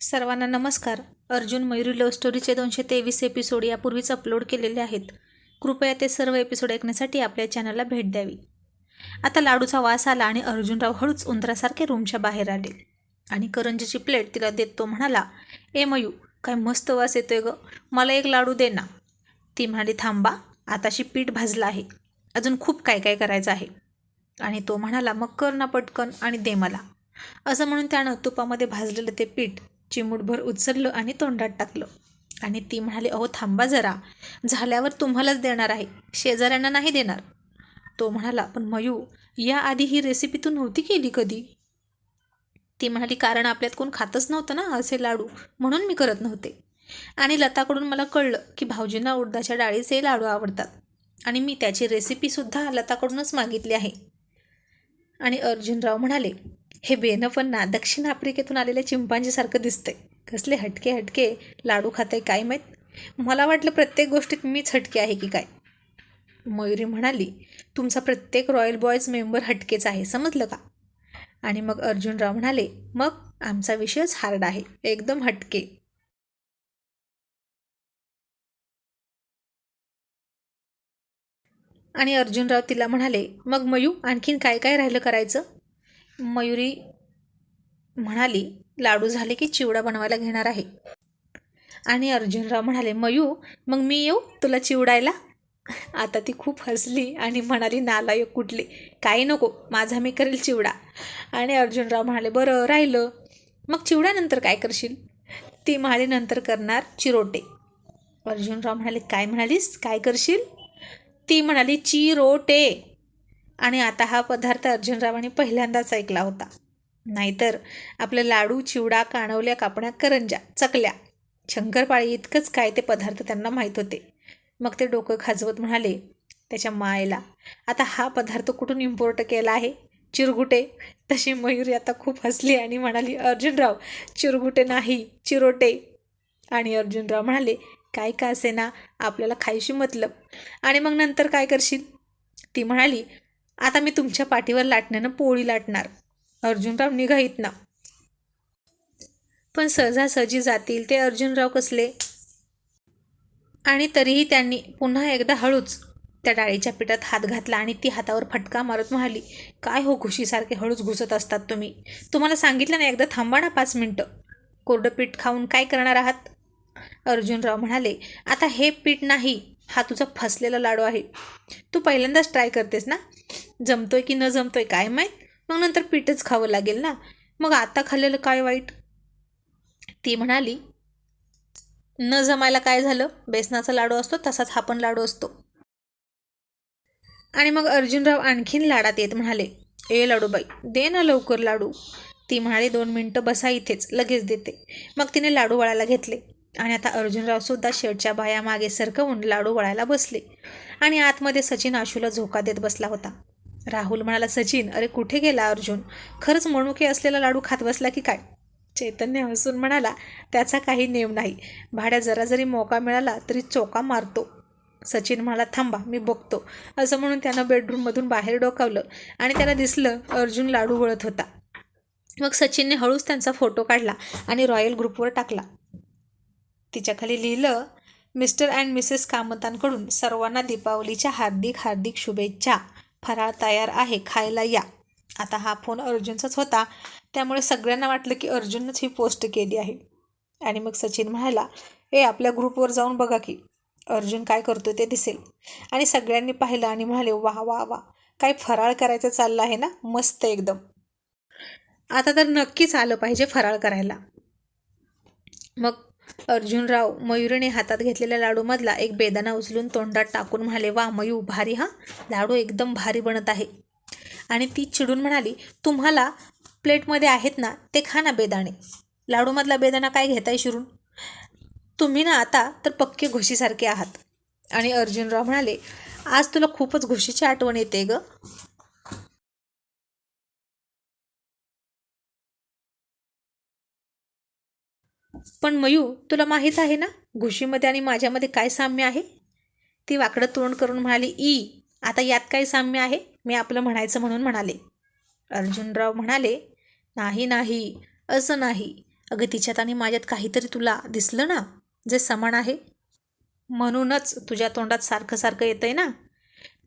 सर्वांना नमस्कार. अर्जुन मयुरी लव्ह स्टोरीचे दोनशे तेवीस एपिसोड यापूर्वीच अपलोड केलेले आहेत. कृपया ते सर्व एपिसोड ऐकण्यासाठी आपल्या चॅनलला भेट द्यावी. आता लाडूचा वास आला आणि अर्जुनराव हळूच उंदरासारखे रूमच्या बाहेर आले. आणि करंजीची प्लेट तिला देत तो म्हणाला ए मयू काय मस्त वास येतोय ग. मला एक लाडू दे ना. ती म्हणाली थांबा आताशी पीठ भाजलं आहे. अजून खूप काय काय करायचं आहे? आणि तो म्हणाला मग कर ना पटकन आणि दे मला. असं म्हणून त्यानं तुपामध्ये भाजलेलं ते पीठ चिमूटभर उचललं आणि तोंडात टाकलं. आणि ती म्हणाली अहो थांबा जरा. झाल्यावर तुम्हालाच देणार आहे. शेजाऱ्यांना नाही देणार. तो म्हणाला पण मयू याआधी ही रेसिपी तू नव्हती केली कधी? ती म्हणाली कारण आपल्यात कोण खातच नव्हतं ना असे लाडू. म्हणून मी करत नव्हते. आणि लताकडून मला कळलं की भाऊजींना उडदाच्या डाळीचे लाडू आवडतात. आणि मी त्याची रेसिपीसुद्धा लताकडूनच मागितली आहे. आणि अर्जुनराव म्हणाले हे बेनं पण ना दक्षिण आफ्रिकेतून आलेल्या चिंपांजीसारखं दिसतंय. कसले हटके हटके लाडू खाताय काय माहीत? मला वाटलं प्रत्येक गोष्टीत मीच हटके आहे की काय? मयुरी म्हणाली तुमचा प्रत्येक रॉयल बॉयज मेंबर हटकेच आहे समजलं का? आणि मग अर्जुनराव म्हणाले मग आमचा विषयच हार्ड आहे एकदम हटके. आणि अर्जुनराव तिला म्हणाले मग मयू आणखीन काय काय राहिलं करायचं? मयुरी म्हणाली लाडू झाले की चिवडा बनवायला घेणार आहे. आणि अर्जुनराव म्हणाले मयू मग मी येऊ तुला चिवडायला? आता ती खूप हसली आणि म्हणाली नालायक कुठली? काही नको माझा मी करेल चिवडा. आणि अर्जुनराव म्हणाले बरं राहिलं. मग चिवड्यानंतर काय करशील? ती म्हणाली नंतर करणार चिरोटे. अर्जुनराव म्हणाले काय म्हणालीस? काय करशील? ती म्हणाली चिरोटे. आणि आता हा पदार्थ अर्जुनरावांनी पहिल्यांदाच ऐकला होता. नाहीतर आपले लाडू चिवडा काणवल्या कापण्या करंजा चकल्या शंकरपाळी इतकंच काय ते पदार्थ त्यांना माहीत होते. मग ते डोकं खाजवत म्हणाले त्याच्या मायला आता हा पदार्थ कुठून इम्पोर्ट केला आहे? चिरगुटे? तशी मयुरी आता खूप हसली आणि म्हणाली अर्जुनराव चिरगुटे नाही चिरोटे. आणि अर्जुनराव म्हणाले काय का असे ना आपल्याला खायशी मतलब. आणि मग नंतर काय करशील? ती म्हणाली आता मी तुमच्या पाठीवर लाटण्यानं पोळी लाटणार. अर्जुनराव निघाईत ना पण सहजासहजी जातील ते अर्जुनराव कसले? आणि तरीही त्यांनी पुन्हा एकदा हळूच त्या डाळीच्या पिठात हात घातला आणि ती हातावर फटका मारत म्हणाली काय हो घुशीसारखे हळूच घुसत असतात तुम्ही? तुम्हाला सांगितलं ना एकदा थांबा ना पाच मिनटं. कोरडं पीठ खाऊन काय करणार आहात? अर्जुनराव म्हणाले आता हे पीठ नाही हा तुझा फसलेला लाडू आहे. तू पहिल्यांदाच ट्राय करतेस ना? जमतोय की न जमतोय काय माहीत? मग नंतर पीठच खावं लागेल ना? मग आता खाल्लेलं काय वाईट? ती म्हणाली न जमायला काय झालं? बेसनाचा लाडू असतो तसाच हा पण लाडू असतो. आणि मग अर्जुनराव आणखीन लाडात येत म्हणाले ए लाडूबाई दे ना लवकर लाडू. ती म्हणाली दोन मिनटं बसा इथेच लगेच देते. मग तिने लाडू वळायला घेतले. आणि आता अर्जुनरावसुद्धा शेडच्या बाया मागे सरकवून लाडू वळायला बसले. आणि आतमध्ये सचिन आशूला झोका देत बसला होता. राहुल म्हणाला सचिन अरे कुठे गेला अर्जुन? खरंच मणुके असलेला लाडू खात बसला की काय? चैतन्य हसून म्हणाला त्याचा काही नेम नाही. भाड्या जरा जरी मोका मिळाला तरी चोका मारतो. सचिन म्हणाला थांबा मी बघतो. असं म्हणून त्यानं बेडरूममधून बाहेर डोकावलं आणि त्याला दिसलं अर्जुन लाडू वळत होता. मग सचिनने हळूच त्यांचा फोटो काढला आणि रॉयल ग्रुपवर टाकला. तिच्याखाली लिहिलं मिस्टर अँड मिसेस कामतांकडून सर्वांना दीपावलीच्या हार्दिक हार्दिक शुभेच्छा. फराळ तयार आहे खायला या. आता हा फोन अर्जुनचाच होता. त्यामुळे सगळ्यांना वाटलं की अर्जुननंच ही पोस्ट केली आहे. आणि मग सचिन म्हणाला ए आपल्या ग्रुपवर जाऊन बघा की अर्जुन काय करतो ते दिसेल. आणि सगळ्यांनी पाहिलं आणि म्हणाले वा वा वा काय फराळ करायचं चाललं आहे ना? मस्त एकदम. आता तर नक्कीच आलं पाहिजे फराळ करायला. मग अर्जुनराव मयुरीने हातात घेतलेल्या लाडूमधला एक बेदाना उचलून तोंडात टाकून म्हणाले वा मयू भारी हा? लाडू एकदम भारी बनत आहे. आणि ती चिडून म्हणाली तुम्हाला प्लेटमध्ये आहेत ना ते खा ना बेदाणे. लाडूमधला बेदाना काय घेताय शिरून? तुम्ही ना आता तर पक्के घुशीसारखे आहात. आणि अर्जुनराव म्हणाले आज तुला खूपच घुशीची आठवण येते ग. पण मयू तुला माहीत आहे ना घुशीमध्ये आणि माझ्यामध्ये काय साम्य आहे? ती वाकडं तोंड करून म्हणाली ई आता यात काय साम्य आहे? मी आपलं म्हणायचं म्हणून म्हणाले. अर्जुनराव म्हणाले नाही नाही असं नाही. अगं तिच्यात आणि माझ्यात काहीतरी तुला दिसलं ना जे समान आहे? म्हणूनच तुझ्या तोंडात सारखं सारखं येतं आहे ना.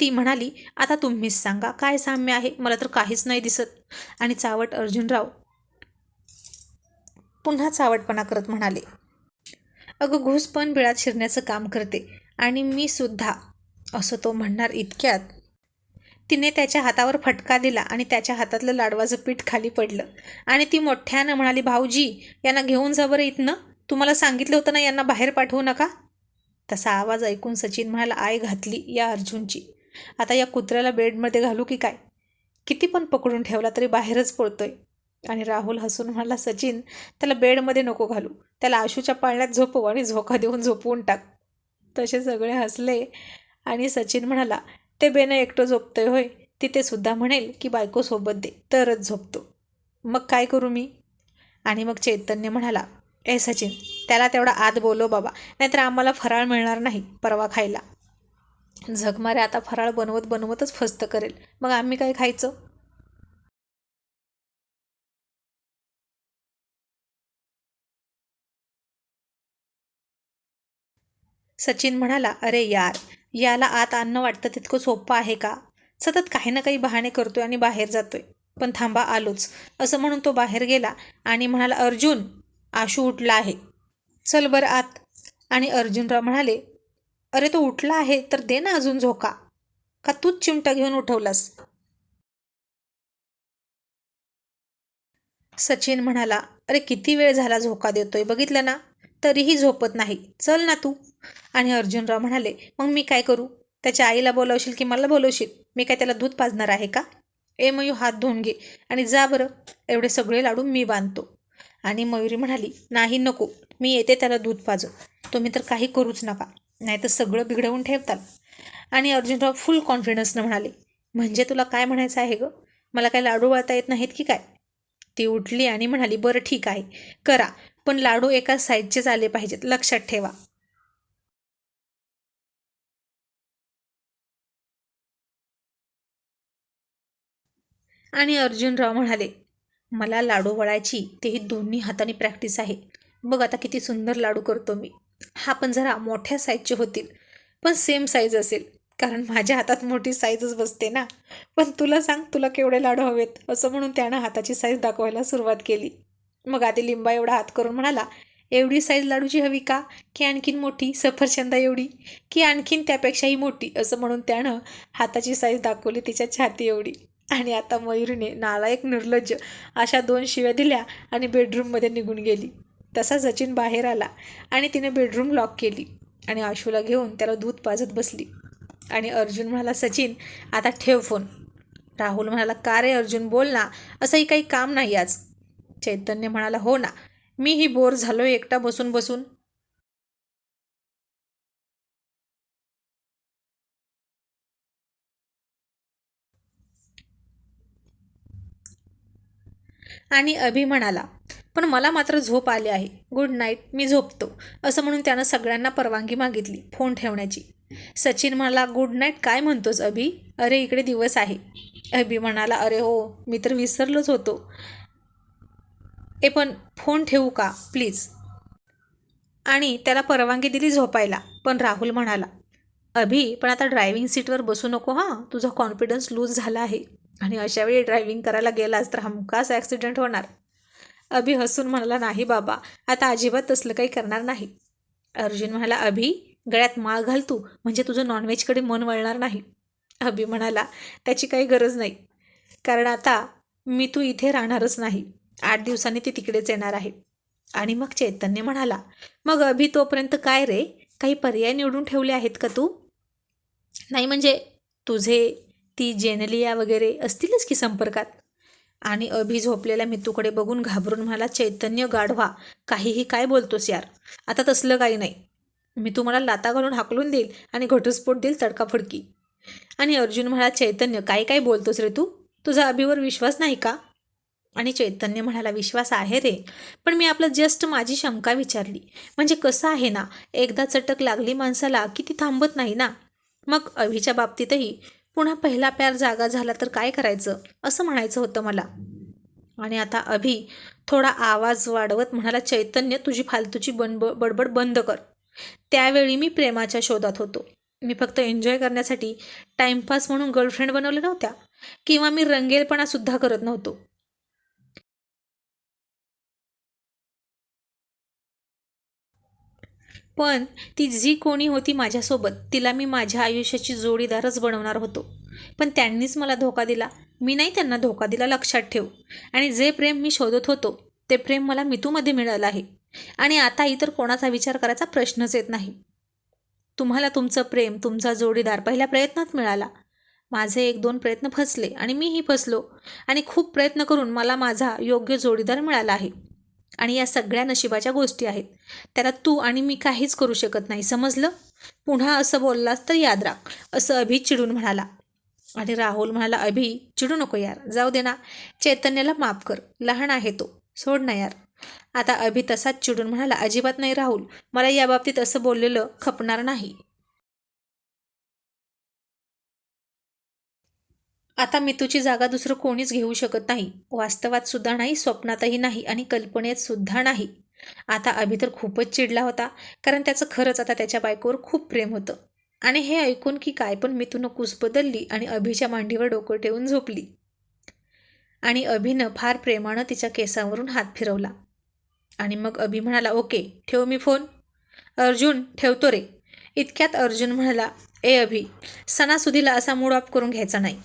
ती म्हणाली आता तुम्हीच सांगा काय साम्य आहे? मला तर काहीच नाही दिसत. आणि चावट अर्जुनराव पुन्हा चावटपणा करत म्हणाले अगं घुस पण बिळात शिरण्याचं काम करते आणि मी सुद्धा असं तो म्हणणार इतक्यात. तिने त्याच्या हातावर फटका दिला आणि त्याच्या हातातलं लाडवाचं पीठ खाली पडलं आणि ती मोठ्यानं म्हणाली भाऊजी यांना घेऊन जा बरं इथनं. तुम्हाला सांगितलं होतं ना यांना बाहेर पाठवू नका? तसा आवाज ऐकून सचिन म्हणाला आय घातली या अर्जुनची. आता या कुत्र्याला बेडमध्ये घालू की काय? किती पण पकडून ठेवला तरी बाहेरच पळतोय. आणि राहुल हसून म्हणाला सचिन त्याला बेडमध्ये नको घालू. त्याला आशूच्या पाळण्यात झोपव आणि झोका देऊन झोपवून टाक. तसे सगळे हसले आणि सचिन म्हणाला ते बेनं एकटं झोपतंय होय. तिथे सुद्धा म्हणेल की बायको सोबत दे तरच झोपतो. मग काय करू मी? आणि मग चैतन्य म्हणाला ए सचिन त्याला तेवढा आत बोलव बाबा. नाहीतर आम्हाला फराळ मिळणार नाही परवा खायला. झगमारे आता फराळ बनवत बनवतच फस्त करेल. मग आम्ही काय खायचं? सचिन म्हणाला अरे यार याला आत आणणं वाटतं तितकं सोपं आहे का? सतत काही ना काही बहाणे करतोय आणि बाहेर जातोय. पण थांबा आलोच. असं म्हणून तो बाहेर गेला आणि म्हणाला अर्जुन आशू उठला आहे. चल बरं आत. आणि अर्जुनराव म्हणाले अरे तो उठला आहे तर दे ना अजून झोका. का तूच चिमटा घेऊन उठवलास? सचिन म्हणाला अरे किती वेळ झाला झोका देतोय बघितलं ना? तरीही झोपत नाही. चल ना तू. आणि अर्जुनराव म्हणाले मग मी काय करू? त्याच्या आईला बोलावशील की मला बोलवशील? मी काय त्याला दूध पाजणार आहे का? ए मयू हात धुवून घे आणि जा बरं. एवढे सगळे लाडू मी बांधतो. आणि मयुरी म्हणाली नाही नको. मी येते त्याला दूध पाजव तुम्ही तर काही करूच नका. नाही तर सगळं बिघडवून ठेवताल. आणि अर्जुनराव फुल कॉन्फिडन्सनं म्हणाले म्हणजे तुला काय म्हणायचं आहे गं? मला काय लाडू वळता येत नाहीत की काय? ती उठली आणि म्हणाली बरं ठीक आहे. करा. पण लाडू एका साईजचेच आले पाहिजेत. लक्षात ठेवा. आणि अर्जुनराव म्हणाले मला लाडू वळायची तेही दोन्ही हाताने प्रॅक्टिस आहे. बघ आता किती सुंदर लाडू करतो मी. हा पण जरा मोठ्या साईजचे होतील पण सेम साईज असेल. कारण माझ्या हातात मोठी साईजच बसते ना. पण तुला सांग तुला केवढे लाडू हवेत? असं म्हणून त्यानं हाताची साईज दाखवायला सुरुवात केली. मग आधी लिंबा एवढा हात करून म्हणाला एवढी साईज लाडूची हवी का? की आणखीन मोठी? सफरचंदा एवढी? की आणखीन त्यापेक्षाही मोठी? असं म्हणून त्यानं हाताची साईज दाखवली तिच्या छाती एवढी. आणि आता मयुरीने नालायक निर्लज्ज अशा दोन शिव्या दिल्या आणि बेडरूममध्ये निघून गेली. तसा सचिन बाहेर आला आणि तिने बेडरूम लॉक केली आणि आशूला घेऊन त्याला दूध पाजत बसली. आणि अर्जुन म्हणाला सचिन आता ठेव फोन राहुल म्हणाला का रे अर्जुन बोल ना. असंही काही काम नाही आज. चैतन्य म्हणाला हो ना मीही बोर झालोय एकटा बसून बसून. आणि अभि म्हणाला पण मला मात्र झोप आली आहे. गुड नाईट मी झोपतो. असं म्हणून त्यानं सगळ्यांना परवानगी मागितली फोन ठेवण्याची. सचिन म्हणाला गुड नाईट काय म्हणतोस अभि? अरे इकडे दिवस आहे. अभि म्हणाला अरे हो मी तर विसरलोच होतो. ते पण फोन ठेवू का? प्लीज. आणि त्याला परवानगी दिली झोपायला. पण राहुल म्हणाला अभि पण आता ड्रायव्हिंग सीटवर बसू नको हां. तुझा कॉन्फिडन्स लूज झाला आहे. आणि अशावेळी ड्रायव्हिंग करायला गेलास तर हमखास ॲक्सिडेंट होणार. अभि हसून म्हणाला नाही बाबा आता अजिबात तसलं काही करणार नाही. अर्जुन म्हणाला अभि गळ्यात माळ घाल तू. म्हणजे तुझं नॉनव्हेजकडे मन वळणार नाही. अभि म्हणाला त्याची काही गरज नाही. कारण आता मी तू इथे राहणारच नाही. आठ दिवसांनी ती तिकडेच येणार आहे. आणि मग चैतन्य म्हणाला मग अभि तोपर्यंत काय रे? काही पर्याय निवडून ठेवले आहेत का तू? नाही म्हणजे तुझे ती जेनलिया वगैरे असतीलच की संपर्कात? आणि अभि झोपलेल्या मितूकडे बघून घाबरून म्हणाला चैतन्य गाढवा काहीही काय बोलतोस यार? आता तसलं काही नाही. मी तुम्हाला लाता घालून हाकलून देईल आणि घटस्फोट देईल तडकाफडकी आणि अर्जुन म्हणाला चैतन्य काय काय बोलतोस रे तू? तुझा अभिवर विश्वास नाही का? आणि चैतन्य म्हणाला विश्वास आहे रे. पण मी आपलं जस्ट माझी शंका विचारली. म्हणजे कसं आहे ना एकदा चटक लागली माणसाला की ती थांबत नाही ना? मग अभिच्या बाबतीतही पुन्हा पहिला प्यार जागा झाला तर काय करायचं? असं म्हणायचं होतं मला. आणि आता अभि थोडा आवाज वाढवत म्हणाला चैतन्य तुझी फालतूची बनब बडबड बंद कर. त्यावेळी मी प्रेमाच्या शोधात होतो. मी फक्त एन्जॉय करण्यासाठी टाइमपास म्हणून गर्लफ्रेंड बनवल्या नव्हत्या. किंवा मी रंगेलपणासुद्धा करत नव्हतो. पण ती जी कोणी होती माझ्यासोबत तिला मी माझ्या आयुष्याची जोडीदारच बनवणार होतो. पण त्यांनीच मला धोका दिला. मी नाही त्यांना धोका दिला लक्षात ठेव. आणि जे प्रेम मी शोधत होतो ते प्रेम मला मितूमध्ये मिळालं आहे. आणि आता इतर कोणाचा विचार करायचा प्रश्नच येत नाही. तुम्हाला तुमचं प्रेम तुमचा जोडीदार पहिल्या प्रयत्नात मिळाला. माझे एक दोन प्रयत्न फसले आणि मीही फसलो. आणि खूप प्रयत्न करून मला माझा योग्य जोडीदार मिळाला आहे. आणि या सगळ्या नशिबाच्या गोष्टी आहेत. त्याला तू आणि मी काहीच करू शकत नाही. समजलं? पुन्हा असं बोललास तर याद राख. असं अभि चिडून म्हणाला. आणि राहुल म्हणाला अभि चिडू नको यार. जाऊ दे ना. चैतन्याला माफ कर. लहान आहे तो. सोड ना यार. आता अभि तसाच चिडून म्हणाला अजिबात नाही राहुल. मला या बाबतीत असं बोललेलं खपणार नाही. आता मितूची जागा दुसरं कोणीच घेऊ शकत नाही. वास्तवात सुद्धा नाही स्वप्नातही नाही आणि कल्पनेत सुद्धा नाही. आता अभि तर खूपच चिडला होता कारण त्याचं खरंच आता त्याच्या बायकोवर खूप प्रेम होतं. आणि हे ऐकून की काय पण मितूनं कुस बदलली आणि अभिच्या मांडीवर डोकं ठेवून झोपली. आणि अभिनं फार प्रेमानं तिच्या केसावरून हात फिरवला. आणि मग अभि म्हणाला ओके ठेव मी फोन. अर्जुन ठेवतो रे. इतक्यात अर्जुन म्हणाला ए अभि सणासुदीला असा मूड ऑफ करून घ्यायचा नाही.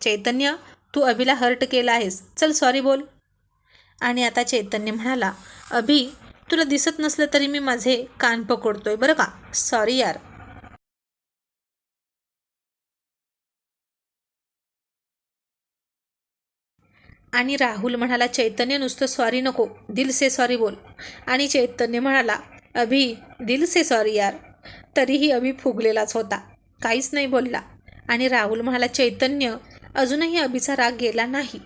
चैतन्य तू अभिला हर्ट केला आहेस. चल सॉरी बोल. आणि आता चैतन्य म्हणाला अभि तुला दिसत नसलं तरी मी माझे कान पकडतोय बरं का? सॉरी यार. आणि राहुल म्हणाला चैतन्य नुसतं सॉरी नको. दिल से सॉरी बोल. आणि चैतन्य म्हणाला अभि दिल से सॉरी यार. तरीही अभि फुगलेलाच होता. काहीच नाही बोलला. आणि राहुल म्हणाला चैतन्य अजूनही अभिचा राग गेला नाही.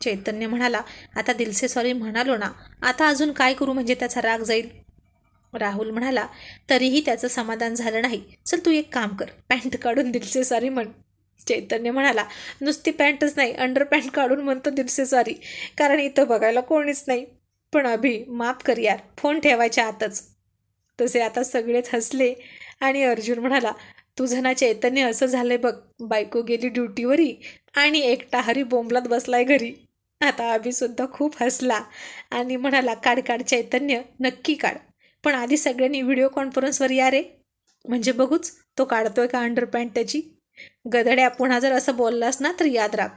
चैतन्य म्हणाला आता दिलसे सॉरी म्हणालो ना आता अजून काय करू म्हणजे त्याचा राग जाईल? राहुल म्हणाला तरीही त्याचं समाधान झालं नाही. चल तू एक काम कर पॅन्ट काढून दिलसे सॉरी म्हण. चैतन्य म्हणाला नुसती पॅन्टच नाही अंडर पॅन्ट काढून म्हणतो दिलसे सॉरी कारण इथं बघायला कोणीच नाही. पण अभि माफ कर यार फोन ठेवायच्या आतच. तसे आता सगळेच हसले आणि अर्जुन म्हणाला तुझं ना चैतन्य असं झालंय बघ. बायको गेली ड्युटीवरी आणि एकटा हरी बोंबलात बसलाय घरी. आता अभिसुद्धा खूप हसला आणि म्हणाला काढ काढ चैतन्य नक्की काढ. पण आधी सगळ्यांनी व्हिडिओ कॉन्फरन्सवर या रे. म्हणजे बघूच तो काढतोय का अंडरपॅन्ट त्याची? गदड्या पुन्हा जर असं बोललास ना तर याद राख.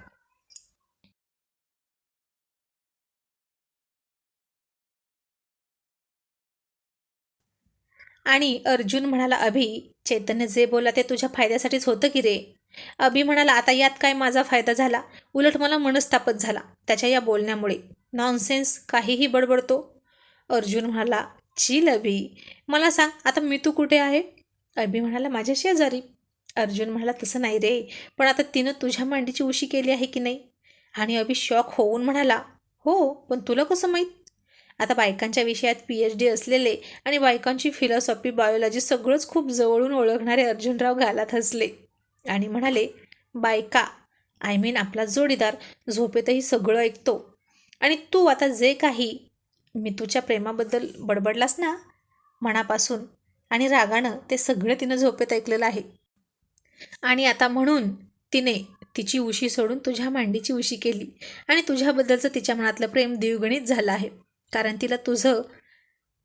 आणि अर्जुन म्हणाला अभि चैतन्य जे बोला ते तुझ्या फायद्यासाठीच होतं की रे? अभि म्हणाला आता यात काय माझा फायदा झाला? उलट मला मनस्तापच झाला त्याच्या या बोलण्यामुळे. नॉनसेन्स काहीही बडबडतो. अर्जुन म्हणाला चिल अभि मला सांग आता मी तू कुठे आहे? अभि म्हणाला माझ्या शेजारी. अर्जुन म्हणाला तसं नाही रे पण आता तिनं तुझ्या मांडीची उशी केली आहे की नाही? आणि अभि शॉक होऊन म्हणाला हो पण तुला कसं माहीत? आता बायकांच्या विषयात पी एच डी असलेले आणि बायकांची फिलॉसॉफी बायोलॉजी सगळंच खूप जवळून ओळखणारे अर्जुनराव घालात हसले. आणि म्हणाले बायका आय मीन आपला जोडीदार झोपेतही सगळं ऐकतो. आणि तू आता जे काही मी तुझ्या प्रेमाबद्दल बडबडलास ना मनापासून आणि रागानं ते सगळं तिनं झोपेत ऐकलेलं आहे. आणि आता म्हणून तिने तिची उशी सोडून तुझ्या मांडीची उशी केली आणि तुझ्याबद्दलचं तिच्या मनातलं प्रेम द्विगुणित झालं आहे. कारण तिला तुझं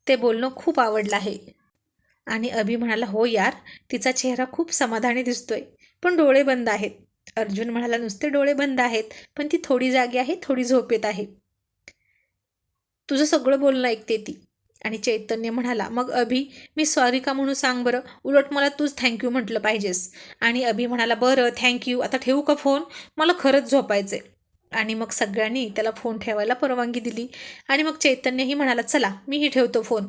ते बोलणं खूप आवडलं आहे. आणि अभि म्हणाला हो यार तिचा चेहरा खूप समाधानी दिसतोय पण डोळे बंद आहेत. अर्जुन म्हणाला नुसते डोळे बंद आहेत पण ती थोडी जागी आहे थोडी झोपेत आहे. तुझं सगळं बोलणं ऐकते ती. आणि चैतन्य म्हणाला मग अभि मी सॉरी का म्हणून सांग बरं? उलट मला तूच थँक्यू म्हटलं पाहिजेस. आणि अभि म्हणाला बरं थँक्यू आता ठेवू का फोन मला खरंच झोपायचं आहे आणि मग सगळ्यांनी त्याला फोन ठेवायला परवानगी दिली. आणि मग चैतन्यही म्हणाला चला मीही ठेवतो फोन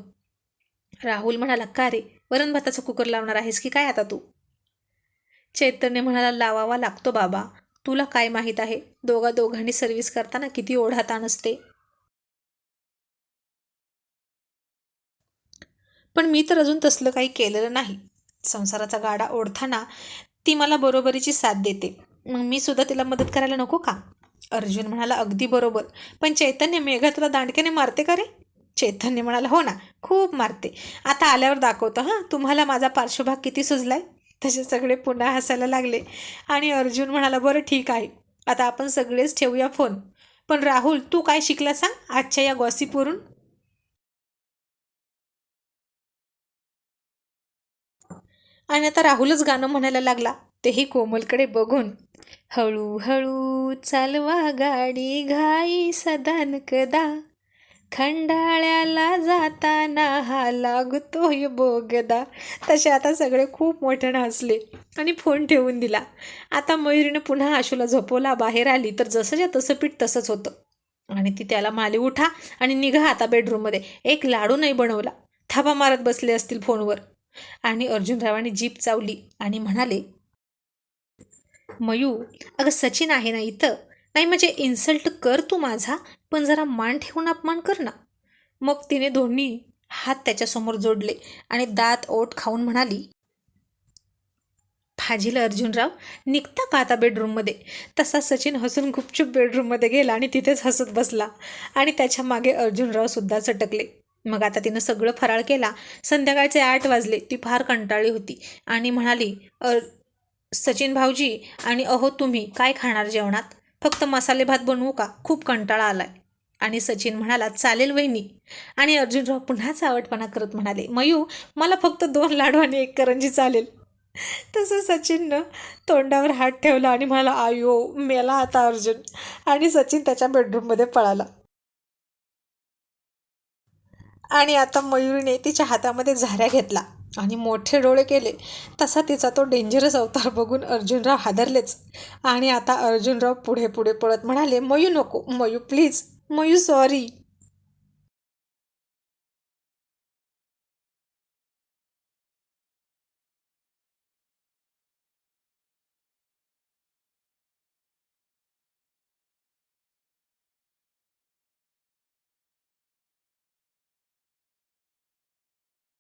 राहुल म्हणाला का रे? वरण भाताचा कुकर लावणार आहेस की काय आता तू? चैतन्य म्हणाला लावावा लागतो बाबा. तुला काय माहीत आहे? दोघा दोघांनी सर्व्हिस करताना किती ओढा ताण असते. पण मी तर अजून तसलं काही केलेलं नाही. संसाराचा गाडा ओढताना ती मला बरोबरीची साथ देते. मग मी सुद्धा तिला मदत करायला नको का? अर्जुन म्हणाला अगदी बरोबर. पण चैतन्य मेघा तुला दांडक्याने मारते का रे? चैतन्य म्हणाला हो ना खूप मारते. आता आल्यावर दाखवतो हां. तुम्हाला माझा पार्श्वभाग किती सुजलाय? तसे सगळे पुन्हा हसायला लागले. आणि अर्जुन म्हणाला बरं ठीक आहे. आता आपण सगळेच ठेवूया फोन. पण राहुल तू काय शिकला सांग आजच्या या गॉसिपवरून? आणि आता राहुलच गाणं म्हणायला लागला. तेही कोमलकडे बघून हळूहळू चालवा गाडी घाई सदान कदा खंडाळ्याला जाताना हा लागतोय बोगदा. तसे आता सगळे खूप मोठ्यानं हसले आणि फोन ठेवून दिला. आता मयुरीनं पुन्हा आशूला झोपवला बाहेर आली तर जसंच्या तसं पीठ तसंच होतं. आणि ती त्याला माली उठा आणि निघा आता बेडरूममध्ये. एक लाडू नाही बनवला. थापा मारत बसले असतील फोनवर. आणि अर्जुनरावांनी जीप चावली आणि म्हणाले मयू अगं सचिन आहे ना इथं. नाही म्हणजे इन्सल्ट कर तू माझा पण जरा मान ठेवून अपमान कर ना. मग तिने दोन्ही हात त्याच्यासमोर जोडले आणि दात ओठ खाऊन म्हणाली फाजील अर्जुनराव निघता का आता बेडरूममध्ये तसा सचिन हसून गुपचूप बेडरूममध्ये गेला आणि तिथेच हसत बसला. आणि त्याच्यामागे अर्जुनरावसुद्धा चटकले मग आता तिनं सगळं फराळ केला. संध्याकाळचे आठ वाजले ती फार कंटाळली होती आणि म्हणाली अर सचिन भाऊजी आणि अहो तुम्ही काय खाणार जेवणात? फक्त मसाले भात बनवू का? खूप कंटाळा आलाय. आणि सचिन म्हणाला चालेल वहिनी. आणि अर्जुनराव पुन्हा चावटपणा करत म्हणाले मयू मला फक्त दोन लाडू आणि एक करंजी चालेल. तसं सचिननं तोंडावर हात ठेवला आणि म्हणाला आयो मेला आता अर्जुन. आणि सचिन त्याच्या बेडरूममध्ये पळाला. आणि आता मयुरीने तिच्या हातामध्ये झाऱ्या घेतला. आणि मोठे डोळे केले तसा तिचा तो डेंजरस अवतार बघून अर्जुनराव हादरलेच. आणि आता अर्जुनराव पुढे पुढे पळत म्हणाले मयू नको मयू प्लीज मयू सॉरी